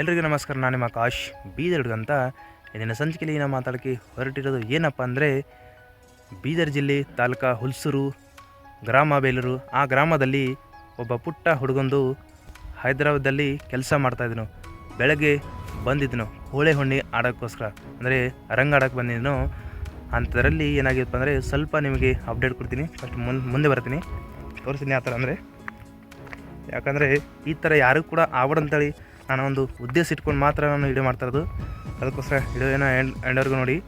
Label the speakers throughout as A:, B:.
A: ಎಲ್ರಿಗೂ ನಮಸ್ಕಾರ, ನಾನು ನಿಮ್ಮ ಕಾಶ್ ಬೀದರ್ ಅಂತ. ಇಂದಿನ ಸಂಚಿಕೆಯಲ್ಲಿ ನಾವು ಮಾತಾಡೋಕ್ಕೆ ಹೊರಟಿರೋದು ಏನಪ್ಪ ಅಂದರೆ, ಬೀದರ್ ಜಿಲ್ಲೆ ತಾಲೂಕಾ ಹುಲ್ಸೂರು, ಗ್ರಾಮ ಬೇಲೂರು, ಆ ಗ್ರಾಮದಲ್ಲಿ ಒಬ್ಬ ಪುಟ್ಟ ಹುಡುಗಂದು ಹೈದರಾಬಾದಲ್ಲಿ ಕೆಲಸ ಮಾಡ್ತಾಯಿದ್ನು ಬೆಳಗ್ಗೆ ಬಂದಿದ್ದನು ಹೋಳೆ ಹುಣ್ಣಿ ಆಡೋಕ್ಕೋಸ್ಕರ, ಅಂದರೆ ರಂಗ ಆಡೋಕ್ಕೆ ಬಂದಿದ್ದನು ಅಂಥದ್ರಲ್ಲಿ ಏನಾಗಿತ್ತು ಅಂದರೆ, ಸ್ವಲ್ಪ ನಿಮಗೆ ಅಪ್ಡೇಟ್ ಕೊಡ್ತೀನಿ ಫಸ್ಟ್ ಮುಂದೆ ಮುಂದೆ ಬರ್ತೀನಿ. ತೋರಿಸ್ತೀನಿ ಆ ಥರ ಅಂದರೆ. ಯಾಕಂದರೆ, ಈ ಥರ ಯಾರಿಗೂ ಕೂಡ ಆಗ್ಬಾರ್ದಂತೇಳಿ ನಾನು ಒಂದು ಉದ್ದೇಶ ಇಟ್ಕೊಂಡು ಮಾತ್ರ ನಾನು ವಿಡಿಯೋ ಮಾಡ್ತಾ ಇರೋದು. ಅದಕ್ಕೋಸ್ಕರ ವಿಡಿಯೋನ ಎಂಡ್ ಎಂಡವರೆಗೂ ನೋಡಿ.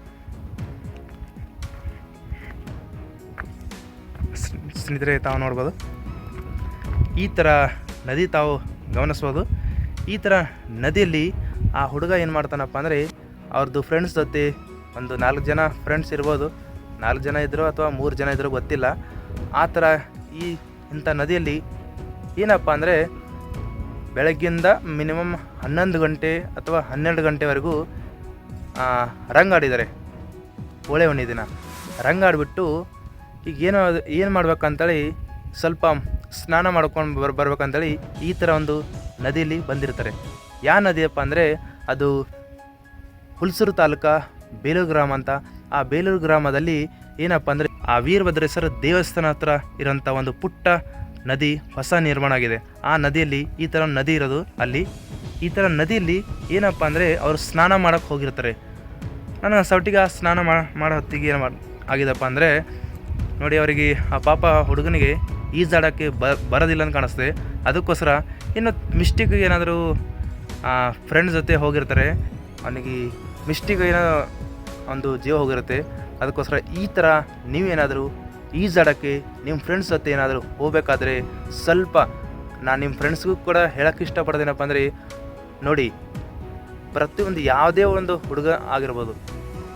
A: ಸ್ನ್- ಸ್ನೇಹಿತರೆ, ತಾವು ನೋಡ್ಬೋದು. ಈ ಥರ ನದಿ ತಾವು ಗಮನಿಸ್ಬೋದು. ಈ ಥರ ನದಿಯಲ್ಲಿ ಆ ಹುಡುಗ ಏನು ಮಾಡ್ತಾನಪ್ಪ ಅಂದರೆ ಅವ್ರದ್ದು ಫ್ರೆಂಡ್ಸ್ ಜೊತೆ ಒಂದು ನಾಲ್ಕು ಜನ ಫ್ರೆಂಡ್ಸ್ ಇರ್ಬೋದು. ನಾಲ್ಕು ಜನ ಇದ್ದರು ಅಥವಾ ಮೂರು ಜನ ಇದ್ದರೂ ಗೊತ್ತಿಲ್ಲ. ಆ ಥರ ಈ ಇಂಥ ನದಿಯಲ್ಲಿ ಏನಪ್ಪ ಅಂದರೆ ಬೆಳಗ್ಗಿಂದ ಮಿನಿಮಮ್ ಹನ್ನೊಂದು ಗಂಟೆ ಅಥವಾ ಹನ್ನೆರಡು ಗಂಟೆವರೆಗೂ ರಂಗಾಡಿದ್ದಾರೆ. ಹೋಳೆ ಹುಣ್ಣಿ ದಿನ. ರಂಗಾಡಿಬಿಟ್ಟು ಈಗ ಏನು ಏನು ಮಾಡ್ಬೇಕಂತೇಳಿ ಸ್ವಲ್ಪ ಸ್ನಾನ ಮಾಡ್ಕೊಂಡು ಬರ್, ಬರ್ಬೇಕಂತೇಳಿ ಈ ಥರ ಒಂದು ನದಿಯಲ್ಲಿ ಬಂದಿರ್ತಾರೆ. ಯಾವ ನದಿಯಪ್ಪ ಅಂದರೆ ಅದು ಹುಲ್ಸೂರು ತಾಲೂಕಾ ಬೇಲೂರು ಗ್ರಾಮ ಅಂತ. ಆ ಬೇಲೂರು ಗ್ರಾಮದಲ್ಲಿ ಏನಪ್ಪ ಅಂದರೆ ಆ ವೀರಭದ್ರೇಶ್ವರ ದೇವಸ್ಥಾನ ಹತ್ರ ಇರೋಂಥ ಒಂದು ಪುಟ್ಟ ನದಿ ಹೊಸ ನಿರ್ಮಾಣ ಆಗಿದೆ. ಆ ನದಿಯಲ್ಲಿ ಈ ಥರ ನದಿ ಇರೋದು ಅಲ್ಲಿ. ಈ ಥರ ನದಿಯಲ್ಲಿ ಏನಪ್ಪ ಅಂದರೆ ಅವರು ಸ್ನಾನ ಮಾಡೋಕ್ಕೆ ಹೋಗಿರ್ತಾರೆ. ನಾನು ಸೌಟಿಗೆ ಆ ಸ್ನಾನ ಮಾಡೋ ಹೊತ್ತಿಗೆ ಏನು ಮಾಡಿ, ಆಗಿದಪ್ಪ ಅಂದರೆ ನೋಡಿ ಅವರಿಗೆ ಆ ಪಾಪ ಹುಡುಗನಿಗೆ ಈಜಾಡೋಕ್ಕೆ ಬ, ಬರೋದಿಲ್ಲ ಅಂತ ಕಾಣಿಸ್ತದೆ. ಅದಕ್ಕೋಸ್ಕರ ಇನ್ನು ಮಿಸ್ಟೇಕ್ ಏನಾದರೂ ಫ್ರೆಂಡ್ಸ್ ಜೊತೆ ಹೋಗಿರ್ತಾರೆ. ಅವನಿಗೆ ಮಿಸ್ಟೇಕ್ ಏನೋ ಒಂದು ಜೀವ ಹೋಗಿರುತ್ತೆ. ಅದಕ್ಕೋಸ್ಕರ ಈ ಥರ ನೀವೇನಾದರೂ ಈಜಾಡೋಕ್ಕೆ ನಿಮ್ಮ ಫ್ರೆಂಡ್ಸ್ ಜೊತೆ ಏನಾದರೂ ಹೋಗಬೇಕಾದ್ರೆ ಸ್ವಲ್ಪ ನಾನು ನಿಮ್ಮ ಫ್ರೆಂಡ್ಸ್ಗೂ ಕೂಡ ಹೇಳೋಕ್ಕೆ ಇಷ್ಟಪಡೋದೇನಪ್ಪ ಅಂದರೆ ನೋಡಿ, ಪ್ರತಿಯೊಂದು ಯಾವುದೇ ಒಂದು ಹುಡುಗ ಆಗಿರ್ಬೋದು,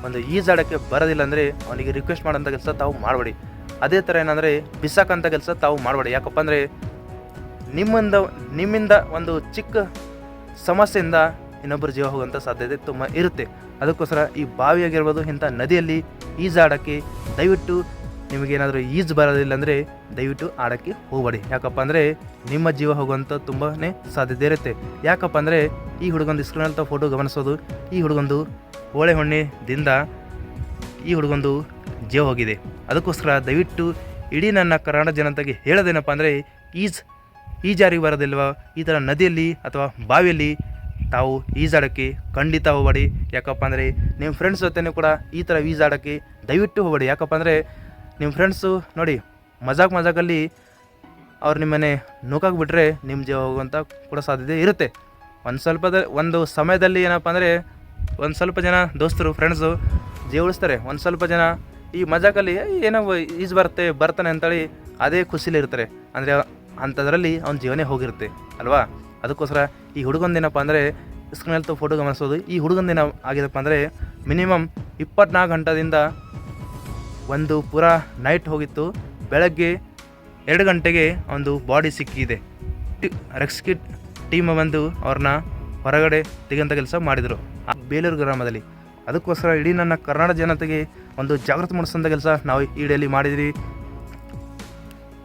A: ಒಂದು ಈಜಾಡೋಕ್ಕೆ ಬರೋದಿಲ್ಲ ಅಂದರೆ ಅವನಿಗೆ ರಿಕ್ವೆಸ್ಟ್ ಮಾಡೋಂಥ ಕೆಲಸ ತಾವು ಮಾಡಬೇಡಿ. ಅದೇ ಥರ ಏನಂದರೆ ಬಿಸಾಕಂಥ ಕೆಲಸ ತಾವು ಮಾಡಬೇಡಿ. ಯಾಕಪ್ಪ ಅಂದರೆ ನಿಮ್ಮಿಂದ ನಿಮ್ಮಿಂದ ಒಂದು ಚಿಕ್ಕ ಸಮಸ್ಯೆಯಿಂದ ಇನ್ನೊಬ್ಬರು ಜೀವ ಹೋಗುವಂಥ ಸಾಧ್ಯತೆ ತುಂಬ ಇರುತ್ತೆ. ಅದಕ್ಕೋಸ್ಕರ ಈ ಬಾವಿಯಾಗಿರ್ಬೋದು ಇಂಥ ನದಿಯಲ್ಲಿ ಈಜಾಡೋಕ್ಕೆ ದಯವಿಟ್ಟು ನಿಮಗೇನಾದರೂ ಈಜು ಬರೋದಿಲ್ಲ ಅಂದರೆ ದಯವಿಟ್ಟು ಆಡೋಕ್ಕೆ ಹೋಗಬೇಡಿ. ಯಾಕಪ್ಪ ಅಂದರೆ ನಿಮ್ಮ ಜೀವ ಹೋಗುವಂಥ ತುಂಬಾ ಸಾಧ್ಯತೆ ಇರುತ್ತೆ. ಯಾಕಪ್ಪ ಅಂದರೆ ಈ ಹುಡುಗಂದು ಸ್ಕ್ರೀನಲ್ಲಿ ಫೋಟೋ ಗಮನಿಸೋದು, ಈ ಹುಡುಗಂದು ಹೋಳೆ ಹೊಣ್ಣೆದಿಂದ ಈ ಹುಡುಗಂದು ಜೀವ ಹೋಗಿದೆ. ಅದಕ್ಕೋಸ್ಕರ ದಯವಿಟ್ಟು ಇಡೀ ನನ್ನ ಕರ್ನಾಟಕ ಜನತೆಗೆ ಹೇಳೋದೇನಪ್ಪ ಅಂದರೆ ಈಜ್ ಈಜಾರಿಗೆ ಬರೋದಿಲ್ವ? ಈ ಥರ ನದಿಯಲ್ಲಿ ಅಥವಾ ಬಾವಿಯಲ್ಲಿ ತಾವು ಈಜಾಡೋಕ್ಕೆ ಖಂಡಿತ ಹೋಗಬೇಡಿ. ಯಾಕಪ್ಪ ಅಂದರೆ ನಿಮ್ಮ ಫ್ರೆಂಡ್ಸ್ ಜೊತೆನೂ ಕೂಡ ಈ ಥರ ಈಜಾಡೋಕ್ಕೆ ದಯವಿಟ್ಟು ಹೋಗಬೇಡಿ. ಯಾಕಪ್ಪ ಅಂದರೆ ನಿಮ್ಮ ಫ್ರೆಂಡ್ಸು ನೋಡಿ ಮಜಾಕ್ ಮಜಾಕಲ್ಲಿ ಅವ್ರು ನಿಮ್ಮನೆ ನೂಕಾಗಿ ಬಿಟ್ಟರೆ ನಿಮ್ಮ ಜೀವ ಹೋಗುವಂಥ ಕೂಡ ಸಾಧ್ಯತೆ ಇರುತ್ತೆ. ಒಂದು ಸ್ವಲ್ಪದ ಒಂದು ಸಮಯದಲ್ಲಿ ಏನಪ್ಪ ಅಂದರೆ ಒಂದು ಸ್ವಲ್ಪ ಜನ ದೋಸ್ತರು ಫ್ರೆಂಡ್ಸು ಜೀವ ಉಳಿಸ್ತಾರೆ. ಒಂದು ಸ್ವಲ್ಪ ಜನ ಈ ಮಜಾಕಲ್ಲಿ "ಏ, ಏನೋ ಈಜು ಬರುತ್ತೆ ಬರ್ತಾನೆ ಅಂತೇಳಿ ಅದೇ ಖುಷಿಲಿ ಇರ್ತಾರೆ. ಅಂದರೆ ಅಂಥದ್ರಲ್ಲಿ ಅವ್ನ ಜೀವನೇ ಹೋಗಿರುತ್ತೆ ಅಲ್ವಾ? ಅದಕ್ಕೋಸ್ಕರ ಈ ಹುಡುಗಂದೇನಪ್ಪ ಅಂದರೆ ಸ್ಕ್ರೀನಲ್ಲಿ ಫೋಟೋ ಗಮನಿಸೋದು. ಈ ಹುಡುಗಂದೇನ ಆಗಿದಪ್ಪ ಅಂದರೆ ಮಿನಿಮಮ್ ಇಪ್ಪತ್ನಾಲ್ಕು ಗಂಟದಿಂದ ಒಂದು ಪೂರ ನೈಟ್ ಹೋಗಿತ್ತು. ಬೆಳಗ್ಗೆ ಎರಡು ಗಂಟೆಗೆ ಒಂದು ಬಾಡಿ ಸಿಕ್ಕಿದೆ. ರೆಸ್ಕ್ಯೂ ಟೀಮ್ ಬಂದು ಅವ್ರನ್ನ ಹೊರಗಡೆ ತೆಗೆಂಥ ಕೆಲಸ ಮಾಡಿದರು. ಬೇಲೂರು ಗ್ರಾಮದಲ್ಲಿ. ಅದಕ್ಕೋಸ್ಕರ ಇಡೀ ನನ್ನ ಕರ್ನಾಟಕ ಜನತೆಗೆ ಒಂದು ಜಾಗೃತಿ ಮೂಡಿಸೋಂಥ ಕೆಲಸ ನಾವು ಈ ವಿಡಿಯೋಲಿ ಮಾಡಿದ್ವಿ.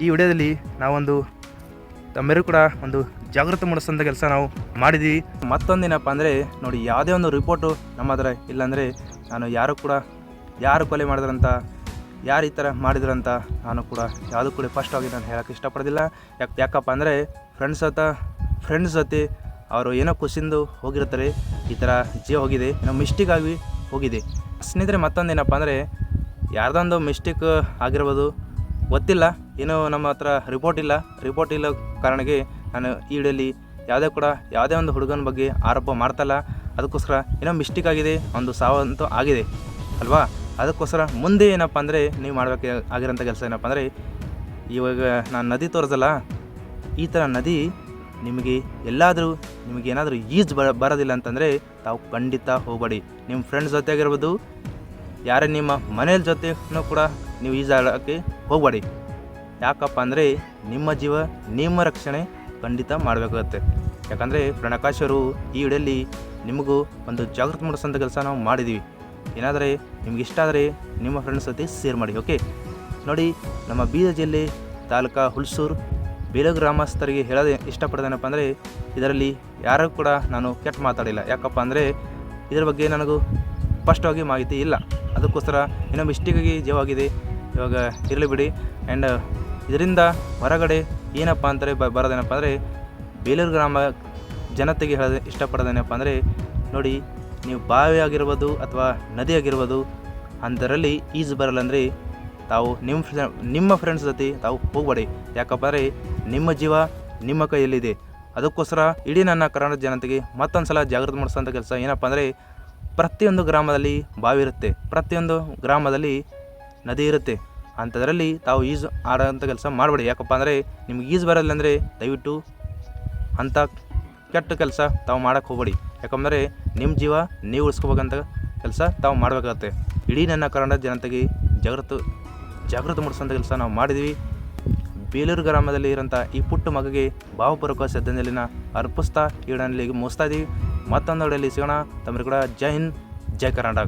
A: ಈ ವಿಡಿಯೋದಲ್ಲಿ ನಾವೊಂದು, ತಮ್ಮೆಲ್ಲರೂ ಕೂಡ ಒಂದು ಜಾಗೃತಿ ಮೂಡಿಸೋಂಥ ಕೆಲಸ ನಾವು ಮಾಡಿದ್ವಿ. ಮತ್ತೊಂದೇನಪ್ಪ ಅಂದರೆ ನೋಡಿ, ಯಾವುದೇ ಒಂದು ರಿಪೋರ್ಟು ನಮ್ಮ ಹತ್ರ ಇಲ್ಲಾಂದರೆ ನಾನು ಯಾರು ಕೂಡ, ಯಾರು ಕೊಲೆ ಮಾಡಿದ್ರಂತ ಯಾರು ಈ ಥರ ಮಾಡಿದ್ರಂತ ನಾನು ಕೂಡ ಯಾವುದೂ ಕೂಡ ಫಸ್ಟ್ ಆಗಿ ನಾನು ಹೇಳೋಕ್ಕೆ ಇಷ್ಟಪಡೋದಿಲ್ಲ. ಯಾಕೆ, ಯಾಕಪ್ಪ ಅಂದರೆ ಫ್ರೆಂಡ್ಸ್ ಜೊತೆ ಫ್ರೆಂಡ್ಸ್ ಜೊತೆ ಅವರು ಏನೋ ಖುಷಿಂದು ಹೋಗಿರ್ತಾರೆ. ಈ ಥರ ಜೀವ ಹೋಗಿದೆ. ಏನೋ ಮಿಸ್ಟೇಕ್ ಆಗಿ ಹೋಗಿದೆ. ಸ್ನೇಹಿತರೆ ಮತ್ತೊಂದೇನಪ್ಪ ಅಂದರೆ ಯಾರ್ದೊಂದು ಮಿಸ್ಟೇಕ್ ಆಗಿರ್ಬೋದು. ಗೊತ್ತಿಲ್ಲ. ಏನೋ ನಮ್ಮ ಹತ್ರ ರಿಪೋರ್ಟ್ ಇಲ್ಲ. ರಿಪೋರ್ಟ್ ಇಲ್ಲ ಕಾರಣಕ್ಕೆ ನಾನು ಈ ಯಾವುದೇ ಕೂಡ ಯಾವುದೇ ಒಂದು ಹುಡುಗನ ಬಗ್ಗೆ ಆರೋಪ ಮಾಡ್ತಲ್ಲ. ಅದಕ್ಕೋಸ್ಕರ ಏನೋ ಮಿಸ್ಟೇಕ್ ಆಗಿದೆ. ಒಂದು ಸಾವಂತೂ ಆಗಿದೆ. ಅಲ್ವಾ? ಅದಕ್ಕೋಸ್ಕರ ಮುಂದೆ ಏನಪ್ಪ ಅಂದರೆ ನೀವು ಮಾಡಬೇಕು ಆಗಿರೋಂಥ ಕೆಲಸ ಏನಪ್ಪ ಅಂದರೆ ಇವಾಗ ನಾನು ನದಿ ತೋರಿಸಲ್ಲ, ಈ ಥರ ನದಿ ನಿಮಗೆ ಎಲ್ಲಾದರೂ ನಿಮಗೆ ಏನಾದರೂ ಈಜು ಬ, ಬರೋದಿಲ್ಲ ಅಂತಂದರೆ ತಾವು ಖಂಡಿತ ಹೋಗಬೇಡಿ. ನಿಮ್ಮ ಫ್ರೆಂಡ್ಸ್ ಜೊತೆ ಆಗಿರ್ಬೋದು ಯಾರೇ ನಿಮ್ಮ ಮನೆಯ ಜೊತೆನೂ ಕೂಡ ನೀವು ಈಜಾಡೋಕ್ಕೆ ಹೋಗಬೇಡಿ. ಯಾಕಪ್ಪ ಅಂದರೆ ನಿಮ್ಮ ಜೀವ, ನಿಮ್ಮ ರಕ್ಷಣೆ ಖಂಡಿತ ಮಾಡಬೇಕಾಗತ್ತೆ. ಯಾಕಂದರೆ ಪ್ರಣಕಾಶ್ ಅವರು ಈ ವಿಡಿಯಲ್ಲಿ ನಿಮಗೂ ಒಂದು ಜಾಗೃತಿ ಮೂಡಿಸೋಂಥ ಕೆಲಸ ನಾವು ಮಾಡಿದ್ದೀವಿ. ಏನಾದರೆ ನಿಮ್ಗೆ ಇಷ್ಟ ಆದರೆ ನಿಮ್ಮ ಫ್ರೆಂಡ್ಸ್ ಜೊತೆ ಶೇರ್ ಮಾಡಿ ಓಕೆ ನೋಡಿ, ನಮ್ಮ ಬೀದ ಜಿಲ್ಲೆ ತಾಲೂಕಾ ಹುಲ್ಸೂರು ಬೇರೆ ಗ್ರಾಮಸ್ಥರಿಗೆ ಹೇಳೋದು ಇಷ್ಟಪಡೋದೇನಪ್ಪ ಅಂದರೆ ಇದರಲ್ಲಿ ಯಾರೂ ಕೂಡ ನಾನು ಕೆಟ್ಟ ಮಾತಾಡಿಲ್ಲ. ಯಾಕಪ್ಪ ಅಂದರೆ ಇದರ ಬಗ್ಗೆ ನನಗೂ ಸ್ಪಷ್ಟವಾಗಿ ಮಾಹಿತಿ ಇಲ್ಲ. ಅದಕ್ಕೋಸ್ಕರ ಏನೋ ಮಿಸ್ಟೇಕಾಗಿ ಜೀವಾಗಿದೆ ಇವಾಗ ಇರಲಿ ಬಿಡಿ. ಆ್ಯಂಡ್ ಇದರಿಂದ ಹೊರಗಡೆ ಏನಪ್ಪ ಅಂತಾರೆ ಬ ಬರೋದೇನಪ್ಪ ಅಂದರೆ ಬೇಲೂರು ಗ್ರಾಮ ಜನತೆಗೆ ಹೇಳೋದು ಇಷ್ಟಪಡೋದೇನಪ್ಪ ಅಂದರೆ ನೋಡಿ ನೀವು ಬಾವಿ ಆಗಿರ್ಬೋದು ಅಥವಾ ನದಿ ಆಗಿರ್ಬೋದು, ಅಂಥದ್ರಲ್ಲಿ ಈಜು ಬರಲ್ಲ ಅಂದರೆ ತಾವು ನಿಮ್ಮ ನಿಮ್ಮ ಫ್ರೆಂಡ್ಸ್ ಜೊತೆ ತಾವು ಹೋಗಬೇಡಿ. ಯಾಕಪ್ಪ ಅಂದರೆ ನಿಮ್ಮ ಜೀವ ನಿಮ್ಮ ಕೈಯಲ್ಲಿದೆ. ಅದಕ್ಕೋಸ್ಕರ ಇಡೀ ನನ್ನ ಕರ್ನಾಟಕ ಜನತೆಗೆ ಮತ್ತೊಂದು ಸಲ ಜಾಗೃತಿ ಮೂಡಿಸೋಂಥ ಕೆಲಸ ಏನಪ್ಪ ಅಂದರೆ ಪ್ರತಿಯೊಂದು ಗ್ರಾಮದಲ್ಲಿ ಬಾವಿ ಇರುತ್ತೆ. ಪ್ರತಿಯೊಂದು ಗ್ರಾಮದಲ್ಲಿ ನದಿ ಇರುತ್ತೆ. ಅಂಥದ್ರಲ್ಲಿ ತಾವು ಈಜು ಆಡೋಂಥ ಕೆಲಸ ಮಾಡಬೇಡಿ. ಯಾಕಪ್ಪ ಅಂದರೆ ನಿಮ್ಗೆ ಈಜು ಬರಲ್ಲ ಅಂದರೆ ದಯವಿಟ್ಟು ಅಂಥ ಕೆಟ್ಟ ಕೆಲಸ ತಾವು ಮಾಡೋಕ್ಕೆ ಹೋಗಬೇಡಿ. ಯಾಕಂದರೆ ನಿಮ್ಮ ಜೀವ ನೀವು ಉಳಿಸ್ಕೋಬೇಕಂತ ಕೆಲಸ ತಾವು ಮಾಡಬೇಕಾಗತ್ತೆ. ಇಡೀ ನನ್ನ ಕನ್ನಡ ಜನತೆಗೆ ಜಾಗೃತ, ಜಾಗೃತಿ ಮೂಡಿಸೋಂಥ ಕೆಲಸ ನಾವು ಮಾಡಿದ್ವಿ ಬೇಲೂರು ಗ್ರಾಮದಲ್ಲಿ ಇರೋಂಥ ಈ ಪುಟ್ಟ ಮಗಗೆ ಭಾವಪೂರ್ವಕ ಶ್ರದ್ಧಾಂಜಲಿನ ಅರ್ಪಿಸ್ತಾ ಈ ಮುಗಿಸ್ತಾ ಇದ್ದೀವಿ. ಮತ್ತೊಂದು ಅಡಿಯಲ್ಲಿ ಸಿಗೋಣ. ತಮ್ಮರಿಗೆ ಕೂಡ ಜೈ ಹಿಂದ್, ಜೈ ಕರ್ನಾಟಕ.